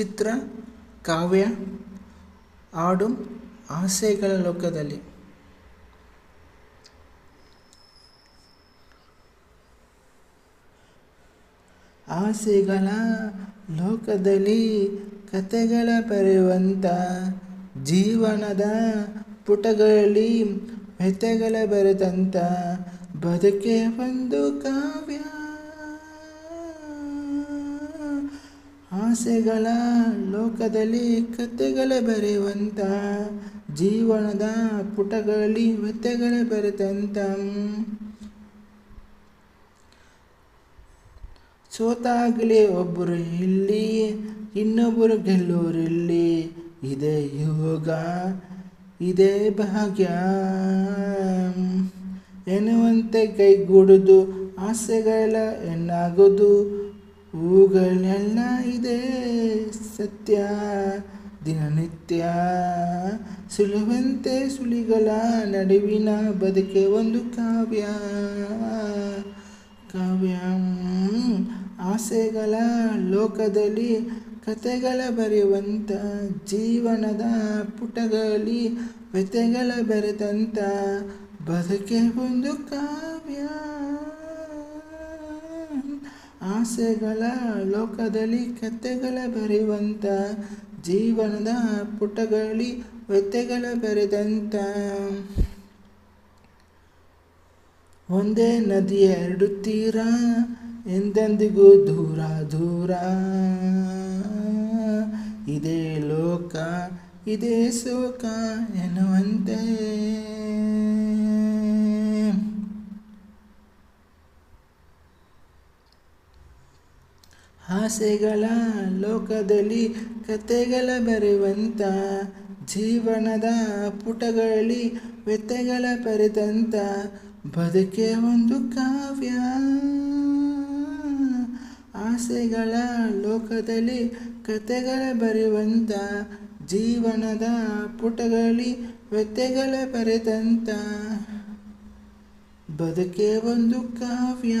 ಚಿತ್ರ, ಕಾವ್ಯ ಆಡು ಆಸೆಗಳ ಲೋಕದಲ್ಲಿ. ಆಸೆಗಳ ಲೋಕದಲ್ಲಿ ಕತೆಗಳ ಬರೆಯುವಂಥ ಜೀವನದ ಪುಟಗಳಲ್ಲಿ ವ್ಯತೆಗಳ ಬರೆದಂಥ ಬದುಕೆ ಒಂದು ಕಾವ್ಯ. ಆಸೆಗಳ ಲೋಕದಲ್ಲಿ ಕತೆಗಳ ಬರೆಯುವಂಥ ಜೀವನದ ಪುಟಗಳಲ್ಲಿ ವ್ಯಥೆಗಳ ಬರೆದಂಥ ಸೋತಾಗಲಿ ಒಬ್ಬರು ಇಲ್ಲಿ ಇನ್ನೊಬ್ಬರು ಗೆಲ್ಲೋರಿಲ್ಲಿ. ಇದೇ ಯೋಗ, ಇದೇ ಭಾಗ್ಯ. ಎನ್ನುವಂತೆ ಕೈಗೂಡುದು ಆಸೆಗಳ ಎನ್ನಾಗೋದು ಹೂಗಳೆಲ್ಲ ಇದೆ ಸತ್ಯ, ದಿನನಿತ್ಯ. ಸುಳುವಂತೆ ಸುಳಿಗಳ ನಡುವಿನ ಬದುಕೆ ಒಂದು ಕಾವ್ಯ. ಕಾವ್ಯ ಆಸೆಗಳ ಲೋಕದಲ್ಲಿ ಕತೆಗಳ ಬರೆಯುವಂಥ ಜೀವನದ ಪುಟಗಳಲ್ಲಿ ವ್ಯತೆಗಳ ಬೆರೆತಂಥ ಬದುಕೆ ಒಂದು ಕಾವ್ಯ. ಆಸೆಗಳ ಲೋಕದಲ್ಲಿ ಕತೆಗಳ ಬರೆಯುವಂಥ ಜೀವನದ ಪುಟಗಳಲ್ಲಿ ವ್ಯಥೆಗಳ ಬೆರೆದಂಥ ಒಂದೇ ನದಿಯ ಎರಡು ತೀರ, ಎಂದೆಂದಿಗೂ ದೂರ ದೂರ. ಇದೇ ಲೋಕ, ಇದೇ ಶೋಕ ಎನ್ನುವಂತೆ. ಆಸೆಗಳ ಲೋಕದಲ್ಲಿ ಕತೆಗಳ ಬರೆಯುವಂಥ ಜೀವನದ ಪುಟಗಳಲ್ಲಿ ವ್ಯಥೆಗಳ ಬರೆದಂಥ ಬದುಕೆ ಒಂದು ಕಾವ್ಯ. ಆಸೆಗಳ ಲೋಕದಲ್ಲಿ ಕತೆಗಳ ಬರೆಯುವಂಥ ಜೀವನದ ಪುಟಗಳಲ್ಲಿ ವ್ಯಥೆಗಳ ಬರೆದಂಥ ಬದುಕೆ ಒಂದು ಕಾವ್ಯ.